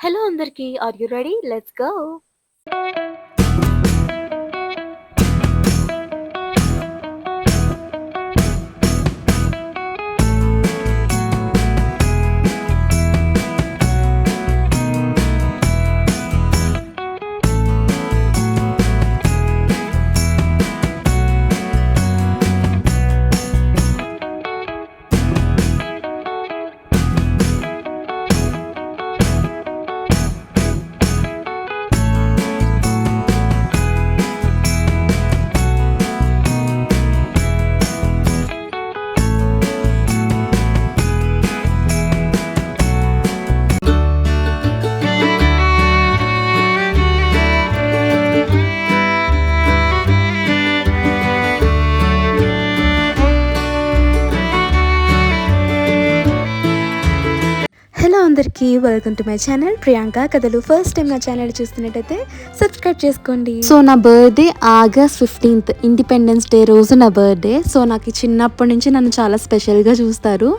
Hello అందరికీ. Are you ready? Let's go. అందరికీ welcome to my channel Priyanka కథలు first time నా channel చూస్తున్నట్టయితే సబ్స్క్రైబ్ చేసుకోండి. సో నా birthday August fifteenth independence day రోజు నా బర్త్డే సో నాకు చిన్నప్పటి నుంచి నన్ను చాలా స్పెషల్గా చూస్తారు.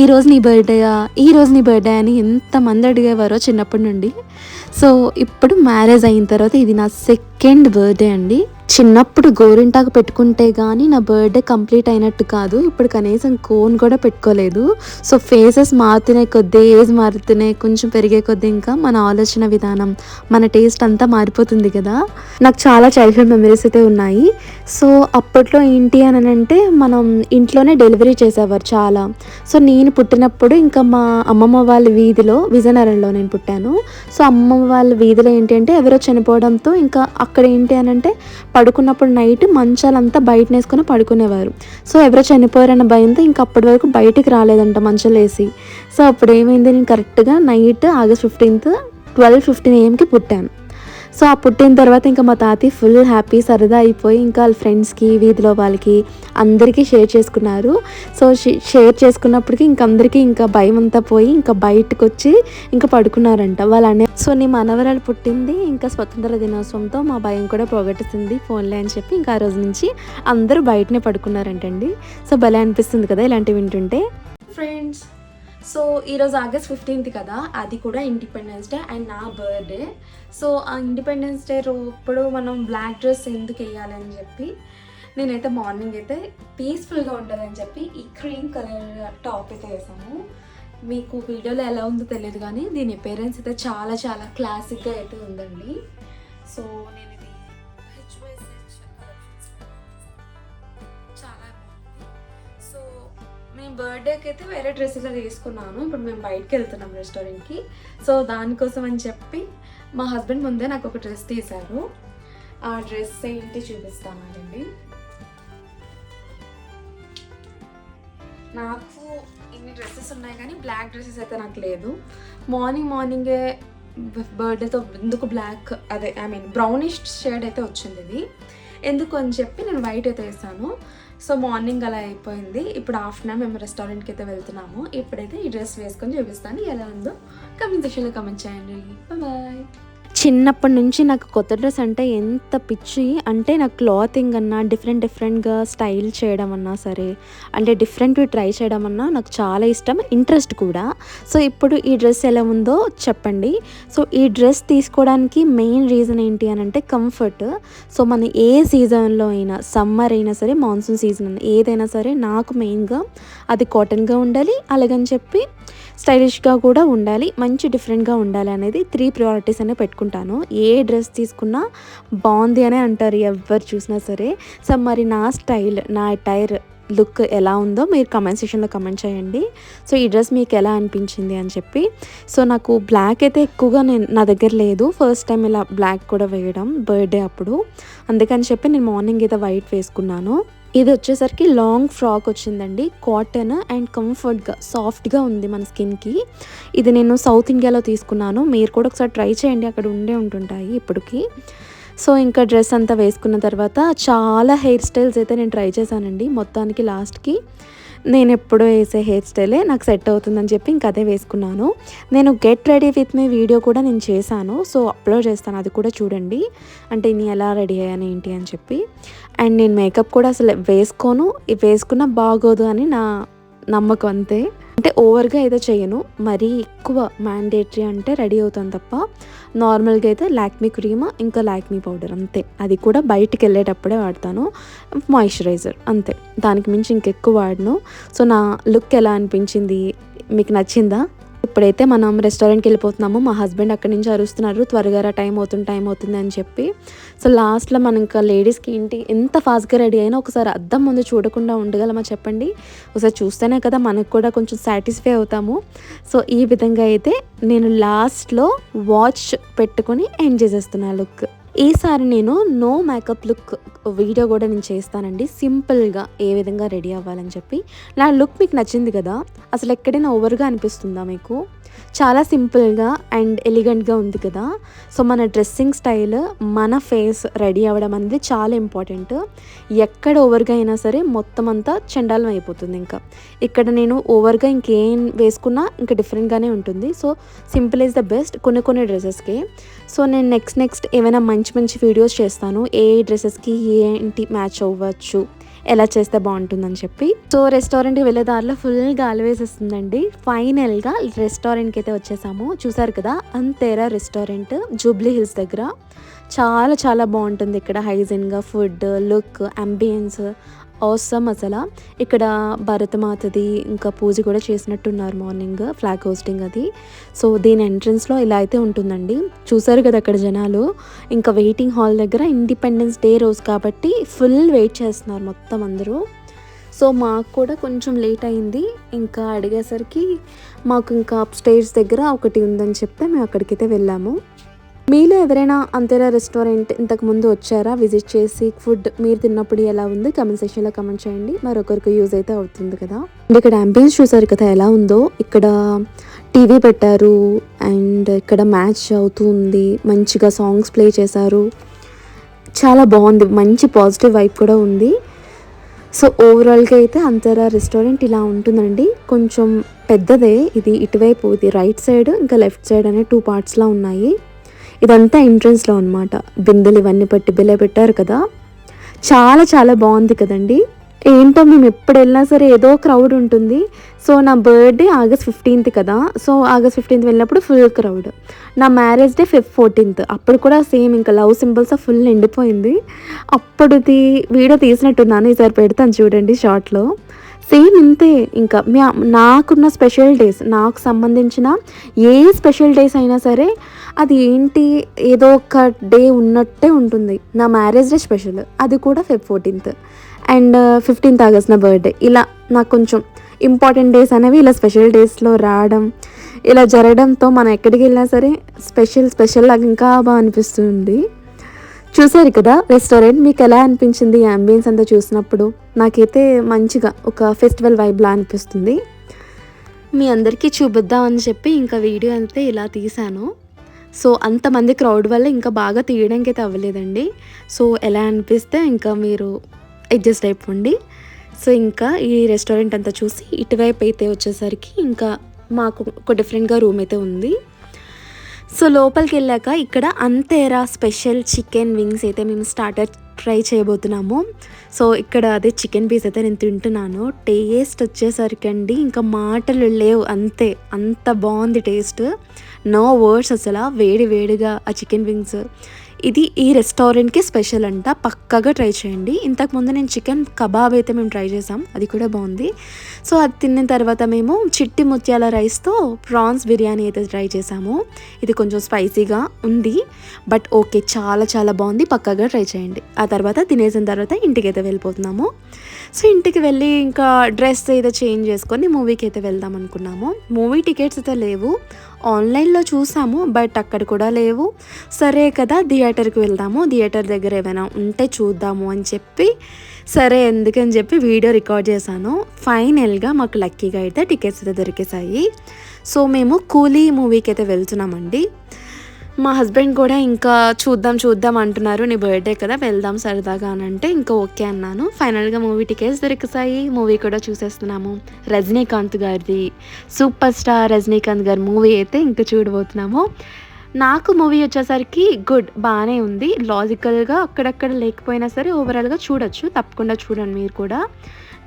ఈ రోజు నీ బర్త్డే ఈ రోజు నీ బర్త్డే అని ఎంతమంది అడిగేవారో చిన్నప్పటి నుండి. సో ఇప్పుడు మ్యారేజ్ అయిన తర్వాత ఇది నా సెక్ సెకండ్ బర్త్డే అండి. చిన్నప్పుడు గోరింటాకు పెట్టుకుంటే కానీ నా బర్త్డే కంప్లీట్ అయినట్టు కాదు. ఇప్పుడు కనీసం కోన్ కూడా పెట్టుకోలేదు. సో ఫేసెస్ మారుతున్నాయి కొద్దీ ఏజ్ మారుతున్నాయి కొంచెం పెరిగే కొద్దీ ఇంకా మన ఆలోచన విధానం మన టేస్ట్ అంతా మారిపోతుంది కదా. నాకు చాలా చైల్డ్హుడ్ మెమరీస్ అయితే ఉన్నాయి. సో అప్పట్లో ఏంటి అని అంటే మనం ఇంట్లోనే డెలివరీ చేసేవారు చాలా. సో నేను పుట్టినప్పుడు ఇంకా మా అమ్మమ్మ వాళ్ళ వీధిలో విజయనగరంలో నేను పుట్టాను. సో అమ్మమ్మ వాళ్ళ వీధిలో ఏంటి అంటే ఎవరో చనిపోవడంతో ఇంకా అక్కడ ఏంటి అని అంటే పడుకున్నప్పుడు నైట్ మంచాలంతా బయట వేసుకొని పడుకునేవారు. సో ఎవరో చనిపోయారన్న భయంతో ఇంకా అప్పటి వరకు బయటికి రాలేదంట మంచాలు వేసి సో అప్పుడు ఏమైంది నేను కరెక్ట్గా night August fifteenth twelve fifteen ఏఎంకి పుట్టాను. సో ఆ పుట్టిన తర్వాత ఇంకా మా తాతయ్య ఫుల్ హ్యాపీ సరదా అయిపోయి ఇంకా వాళ్ళ ఫ్రెండ్స్కి వీధిలో వాళ్ళకి అందరికీ షేర్ చేసుకున్నారు. సో షేర్ చేసుకున్నప్పటికీ ఇంక అందరికీ ఇంకా భయం అంతా పోయి ఇంకా బయటకు వచ్చి ఇంకా పడుకున్నారంట వాళ్ళ అనే సో నీ మనవరాలు పుట్టింది ఇంకా స్వతంత్ర దినోత్సవంతో మా భయం కూడా పోగొట్టుతుంది ఫోన్లే అని చెప్పి ఇంకా ఆ రోజు నుంచి అందరూ బయటనే పడుకున్నారంటండి. సో భలే అనిపిస్తుంది కదా ఇలాంటివి వింటుంటే. ఫ్రెండ్స్ సో ఈరోజు ఆగస్ట్ ఫిఫ్టీన్త్ కదా అది కూడా ఇండిపెండెన్స్ డే అండ్ నా బర్త్డే సో ఆ ఇండిపెండెన్స్ డే ఇప్పుడు మనం బ్లాక్ డ్రెస్ ఎందుకు వేయాలని చెప్పి నేనైతే మార్నింగ్ అయితే పీస్ఫుల్గా ఉంటుందని చెప్పి ఈ క్రీమ్ కలర్ టాప్ అయితే వేసాను. మీకు వీడియోలో ఎలా ఉందో తెలియదు కానీ దీని పేరెంట్స్ అయితే చాలా చాలా క్లాసిక్గా అయితే ఉందండి. సో నేను బర్త్డేకి అయితే వేరే డ్రెస్సెస్ అది తీసుకున్నాను. ఇప్పుడు మేము బయటకు వెళ్తున్నాం రెస్టారెంట్కి. సో దానికోసం అని చెప్పి మా హస్బెండ్ ముందే నాకు ఒక డ్రెస్ తీశారు. ఆ డ్రెస్ ఏంటి చూపిస్తామండి నాకు ఇన్ని డ్రెస్సెస్ ఉన్నాయి కానీ బ్లాక్ డ్రెస్సెస్ అయితే నాకు లేదు. మార్నింగ్ మార్నింగే బర్త్డేతో ఎందుకు బ్లాక్? అదే ఐ మీన్ బ్రౌనిష్ షేడ్ అయితే వచ్చింది ఇది. ఎందుకు అని చెప్పి నేను వైట్ అయితే వేసాను. సో మార్నింగ్ అలా అయిపోయింది. ఇప్పుడు ఆఫ్టర్నూన్ మేము రెస్టారెంట్కి అయితే వెళ్తున్నాము. ఇప్పుడైతే ఈ డ్రెస్ వేసుకొని చూపిస్తాను. ఎలా ఉందో కమెంట్ సెక్షన్లో కమెంట్ చేయండి. బాయ్ చిన్నప్పటి నుంచి నాకు కొత్త డ్రెస్ అంటే ఎంత పిచ్చి అంటే నాకు క్లాతింగ్ అన్నా డిఫరెంట్ డిఫరెంట్గా స్టైల్ చేయడం అన్నా సరే అంటే డిఫరెంట్వి ట్రై చేయడం అన్నా నాకు చాలా ఇష్టం ఇంట్రెస్ట్ కూడా. సో ఇప్పుడు ఈ డ్రెస్ ఎలా ఉందో చెప్పండి. సో ఈ డ్రెస్ తీసుకోవడానికి మెయిన్ రీజన్ ఏంటి అని అంటే కంఫర్ట్. సో మన ఏ సీజన్లో అయినా సమ్మర్ అయినా సరే మాన్సూన్ సీజన్ అయినా ఏదైనా సరే నాకు మెయిన్గా అది కాటన్గా ఉండాలి. అలాగని చెప్పి స్టైలిష్గా కూడా ఉండాలి మంచి డిఫరెంట్గా ఉండాలి అనేది త్రీ ప్రయారిటీస్ అనే పెట్టుకుంటాను. ఏ డ్రెస్ తీసుకున్నా బాగుంది అనే అంటారు ఎవరు చూసినా సరే. సో మరి నా స్టైల్ నా టైర్ లుక్ ఎలా ఉందో మీరు కమెంట్ సెక్షన్లో కమెంట్ చేయండి. సో ఈ డ్రెస్ మీకు ఎలా అనిపించింది అని చెప్పి. సో నాకు బ్లాక్ అయితే ఎక్కువగా నేను నా దగ్గర లేదు. ఫస్ట్ టైం ఇలా బ్లాక్ కూడా వేయడం బర్త్డే అప్పుడు. అందుకని చెప్పి నేను మార్నింగ్ అయితే వైట్ వేసుకున్నాను. ఇది వచ్చేసరికి లాంగ్ ఫ్రాక్ వచ్చిందండి. కాటన్ అండ్ కంఫర్ట్గా సాఫ్ట్గా ఉంది మన స్కిన్కి ఇది నేను సౌత్ ఇండియాలో తీసుకున్నాను. మీరు కూడా ఒకసారి ట్రై చేయండి. అక్కడ ఉండే ఉంటుంటాయి ఇప్పటికి. సో ఇంకా డ్రెస్ అంతా వేసుకున్న తర్వాత చాలా హెయిర్ స్టైల్స్ అయితే నేను ట్రై చేశానండి. మొత్తానికి లాస్ట్కి నేను ఎప్పుడూ వేసే హెయిర్ స్టైలే నాకు సెట్ అవుతుందని చెప్పి ఇంక అదే వేసుకున్నాను. నేను get ready with me video కూడా నేను చేశాను. సో అప్లోడ్ చేస్తాను. అది కూడా చూడండి. అంటే నేను ఎలా రెడీ అయ్యాను ఏంటి అని చెప్పి. అండ్ నేను మేకప్ కూడా అసలు వేసుకోను. వేసుకున్నా బాగోదు అని నా నమ్మకం అంతే. అంటే ఓవర్గా అయితే చేయను. మరీ ఎక్కువ మ్యాండేటరీ అంటే రెడీ అవుతాను తప్ప నార్మల్గా అయితే లాక్మీ క్రీమ్ ఇంకా లాక్మీ పౌడర్ అంతే. అది కూడా బయటికి వెళ్ళేటప్పుడే వాడతాను. మాయిశ్చరైజర్ అంతే. దానికి మించి ఇంకెక్కువ వాడను. సో నా లుక్ ఎలా అనిపించింది? మీకు నచ్చిందా? ఇప్పుడైతే మనం రెస్టారెంట్కి వెళ్ళిపోతున్నాము. మా హస్బెండ్ అక్కడి నుంచి అరుస్తున్నారు. త్వరగా టైం అవుతుంది టైం అవుతుంది అని చెప్పి. సో లాస్ట్లో మనం ఇంకా లేడీస్కి ఏంటి ఎంత ఫాస్ట్గా రెడీ అయినా ఒకసారి అద్దం ముందు చూడకుండా ఉండగలమా చెప్పండి? ఒకసారి చూస్తేనే కదా మనకు కూడా కొంచెం సాటిస్ఫై అవుతాము. సో ఈ విధంగా అయితే నేను లాస్ట్లో వాచ్ పెట్టుకొని ఎండ్ చేసేస్తున్నా లుక్ ఈసారి నేను నో మేకప్ లుక్ వీడియో కూడా నేను చేస్తానండి. సింపుల్గా ఏ విధంగా రెడీ అవ్వాలని చెప్పి. నా లుక్ మీకు నచ్చింది కదా? అసలు ఎక్కడైనా ఓవర్గా అనిపిస్తుందా మీకు? చాలా సింపుల్గా అండ్ ఎలిగెంట్గా ఉంది కదా? సో మన డ్రెస్సింగ్ స్టైల్ మన ఫేస్ రెడీ అవ్వడం అనేది చాలా ఇంపార్టెంట్. ఎక్కడ ఓవర్గా అయినా సరే మొత్తం అంతా చండాలం అయిపోతుంది ఇంకా. ఇక్కడ నేను ఓవర్గా ఇంకేం వేసుకున్నా ఇంకా డిఫరెంట్గానే ఉంటుంది. So simple is the best కొన్ని కొన్ని డ్రెస్సెస్కి. సో నేను నెక్స్ట్ నెక్స్ట్ ఏమైనా మంచి మంచి మంచి వీడియోస్ చేస్తాను. ఏ డ్రెస్సెస్కి ఏంటి మ్యాచ్ అవ్వచ్చు ఎలా చేస్తే బాగుంటుందని చెప్పి. సో రెస్టారెంట్కి వెళ్ళే దారిలో ఫుల్ గాలి వేసేస్తుందండి. ఫైనల్గా రెస్టారెంట్కి అయితే వచ్చేసాము. చూసారు కదా అంతేరా రెస్టారెంట్ జూబ్లీ హిల్స్ దగ్గర. చాలా చాలా బాగుంటుంది ఇక్కడ హైజీన్గా ఫుడ్ లుక్ అంబియన్స్ అవసరం అసలు. ఇక్కడ భరతమాతది ఇంకా పూజ కూడా చేసినట్టున్నారు మార్నింగ్ ఫ్లాగ్ హోస్టింగ్ అది. సో దీని ఎంట్రన్స్లో ఇలా అయితే ఉంటుందండి. చూసారు కదా అక్కడ జనాలు? ఇంకా వెయిటింగ్ హాల్ దగ్గర ఇండిపెండెన్స్ డే రోజు కాబట్టి ఫుల్ వెయిట్ చేస్తున్నారు మొత్తం అందరూ. సో మాకు కూడా కొంచెం లేట్ అయింది. ఇంకా అడిగేసరికి మాకు ఇంకా అప్ స్టేజ్ దగ్గర ఒకటి ఉందని చెప్తే మేము అక్కడికైతే వెళ్ళాము. మీలో ఎవరైనా అంతేరా రెస్టారెంట్ ఇంతకు ముందు వచ్చారా? విజిట్ చేసి ఫుడ్ మీరు తిన్నప్పుడు ఎలా ఉంది? కమెంట్ సెక్షన్లో కమెంట్ చేయండి. మరొకరికి యూజ్ అయితే అవుతుంది కదా. అండ్ ఇక్కడ అంబియన్స్ చూసారు కదా ఎలా ఉందో. ఇక్కడ టీవీ పెట్టారు. అండ్ ఇక్కడ మ్యాచ్ అవుతూ ఉంది మంచిగా సాంగ్స్ ప్లే చేశారు. చాలా బాగుంది. మంచి పాజిటివ్ వైబ్ కూడా ఉంది. సో ఓవరాల్గా అయితే అంతరా రెస్టారెంట్ ఇలా ఉంటుందండి. కొంచెం పెద్దదే. ఇది ఇటువైపు ఇది రైట్ సైడ్ ఇంకా లెఫ్ట్ సైడ్ అనే టూ పార్ట్స్లా ఉన్నాయి. ఇదంతా ఎంట్రన్స్లో అనమాట బిందెలు ఇవన్నీ పెట్టి బిల్ల పెట్టారు కదా. చాలా చాలా బాగుంది కదండి. ఏంటో మేము ఎప్పుడు వెళ్ళినా సరే ఏదో క్రౌడ్ ఉంటుంది. సో నా బర్త్డే ఆగస్ట్ ఫిఫ్టీన్త్ కదా. సో ఆగస్ట్ ఫిఫ్టీన్త్ వెళ్ళినప్పుడు ఫుల్ క్రౌడ్. నా మ్యారేజ్ డే ఫిఫ్ ఫోర్టీన్త్. అప్పుడు కూడా సేమ్ ఇంకా లవ్ సింబల్స్ ఫుల్ నిండిపోయింది. అప్పుడుది వీడియో తీసినట్టున్నాను. ఈసారి పెడతాను చూడండి షార్ట్లో. సేమ్ ఇంతే. ఇంకా మ్యా- నాకున్న స్పెషల్ డేస్ నాకు సంబంధించిన ఏ స్పెషల్ డేస్ అయినా సరే అది ఏంటి ఏదో ఒక డే ఉన్నట్టే ఉంటుంది. నా మ్యారేజ్ డే స్పెషల్. అది కూడా Feb fourteenth. And fifteenth August నా బర్త్డే. ఇలా నాకు కొంచెం ఇంపార్టెంట్ డేస్ అనేవి ఇలా స్పెషల్ డేస్లో రావడం ఇలా జరగడంతో మనం ఎక్కడికి వెళ్ళినా సరే స్పెషల్ స్పెషల్ లాగా ఇంకా బాగా అనిపిస్తుంది. చూసారు కదా రెస్టారెంట్ మీకు ఎలా అనిపించింది అంబియన్స్ అంతా చూసినప్పుడు? నాకైతే మంచిగా ఒక ఫెస్టివల్ వైబ్లా అనిపిస్తుంది. మీ అందరికీ చూపిద్దాం అని చెప్పి ఇంకా వీడియో అయితే ఇలా తీశాను. సో అంతమంది క్రౌడ్ వల్ల ఇంకా బాగా తీయడానికి అయితే అవ్వలేదండి. సో ఎలా అనిపిస్తే ఇంకా మీరు అడ్జస్ట్ అయిపోండి. సో ఇంకా ఈ రెస్టారెంట్ అంతా చూసి ఇటువైపు అయితే వచ్చేసరికి ఇంకా మాకు ఒక డిఫరెంట్గా రూమ్ అయితే ఉంది. సో లోపలికి వెళ్ళాక ఇక్కడ అంతేరా స్పెషల్ చికెన్ వింగ్స్ అయితే మేము స్టార్టర్ ట్రై చేయబోతున్నాము. సో ఇక్కడ అదే చికెన్ పీస్ అయితే నేను తింటున్నాను. టేస్ట్ వచ్చేసరికి అండి ఇంకా మాటలు లేవు. అంతే అంత బాగుంది టేస్ట్. నో వర్డ్స్ అసలు. వేడి వేడిగా ఆ చికెన్ వింగ్స్. ఇది ఈ రెస్టారెంట్కి స్పెషల్ అంట. పక్కాగా ట్రై చేయండి. ఇంతకుముందు నేను చికెన్ కబాబ్ అయితే మేము ట్రై చేసాం. అది కూడా బాగుంది. సో అది తిన్న తర్వాత మేము చిట్టి ముత్యాల రైస్తో ప్రాన్స్ బిర్యానీ అయితే ట్రై చేసాము. ఇది కొంచెం స్పైసీగా ఉంది. బట్ ఓకే చాలా చాలా బాగుంది. పక్కగా ట్రై చేయండి. ఆ తర్వాత తినేసిన తర్వాత ఇంటికి అయితే వెళ్ళిపోతున్నాము. సో ఇంటికి వెళ్ళి ఇంకా డ్రెస్ అయితే చేంజ్ చేసుకొని మూవీకి అయితే వెళ్దాం అనుకున్నాము. మూవీ టికెట్స్ అయితే లేవు. ఆన్లైన్లో చూసాము బట్ అక్కడ కూడా లేవు. సరే కదా థియేటర్కి వెళ్దాము థియేటర్ దగ్గర ఏమైనా ఉంటే చూద్దాము అని చెప్పి సరే ఎందుకని చెప్పి వీడియో రికార్డ్ చేశాను. ఫైనల్గా మాకు లక్కీగా అయితే టికెట్స్ అయితే దొరికేసాయి సో మేము కూలీ మూవీకి అయితే వెళ్తున్నామండి. మా హస్బెండ్ కూడా ఇంకా చూద్దాం చూద్దాం అంటున్నారు. నీ బర్త్డే కదా వెళ్దాం సరదాగా అని అంటే ఇంకా ఓకే అన్నాను. ఫైనల్గా మూవీ టికెట్స్ దొరికిసాయి. మూవీ కూడా చూసేస్తున్నాము. రజనీకాంత్ గారిది సూపర్ స్టార్ రజనీకాంత్ గారి మూవీ అయితే ఇంకా చూడబోతున్నాము. నాకు మూవీ వచ్చేసరికి గుడ్ బాగానే ఉంది. లాజికల్గా అక్కడక్కడ లేకపోయినా సరే ఓవరాల్గా చూడొచ్చు. తప్పకుండా చూడండి మీరు కూడా.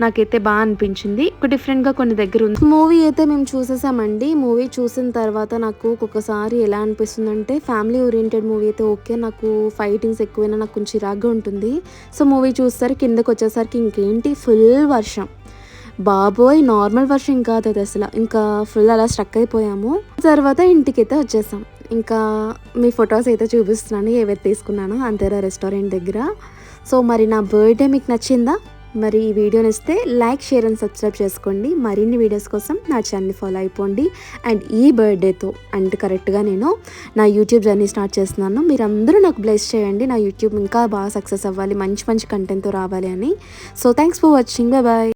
నాకైతే బాగా అనిపించింది. ఒక డిఫరెంట్గా కొన్ని దగ్గర ఉంది. మూవీ అయితే మేము చూసేసామండి. మూవీ చూసిన తర్వాత నాకు ఒక్కొక్కసారి ఎలా అనిపిస్తుంది అంటే ఫ్యామిలీ ఓరియంటెడ్ మూవీ అయితే ఓకే. నాకు ఫైటింగ్స్ ఎక్కువైనా నాకు కొంచెం చిరాగ్గా ఉంటుంది. సో మూవీ చూసేసరికి కిందకు వచ్చేసరికి ఇంకేంటి? ఫుల్ వర్షం. బాబోయ్! నార్మల్ వర్షం కాదు అది అసలు. ఇంకా ఫుల్ అలా స్ట్రక్ అయిపోయాము. తర్వాత ఇంటికైతే వచ్చేసాం. ఇంకా మీ ఫొటోస్ అయితే చూపిస్తున్నాను. ఏవైతే తీసుకున్నానో అంతేరా రెస్టారెంట్ దగ్గర. సో మరి నా బర్త్డే మీకు నచ్చిందా? మరి ఈ వీడియోని ఇస్తే లైక్ షేర్ అండ్ సబ్స్క్రైబ్ చేసుకోండి. మరిన్ని వీడియోస్ కోసం నా ఛానల్ని ఫాలో అయిపోండి. అండ్ ఈ బర్త్డేతో అండ్ కరెక్ట్గా నేను నా యూట్యూబ్ జర్నీ స్టార్ట్ చేస్తున్నాను. మీరందరూ నాకు బ్లెస్ చేయండి. నా యూట్యూబ్ ఇంకా బాగా సక్సెస్ అవ్వాలి. మంచి మంచి కంటెంట్తో రావాలి అని. So thanks for watching bye bye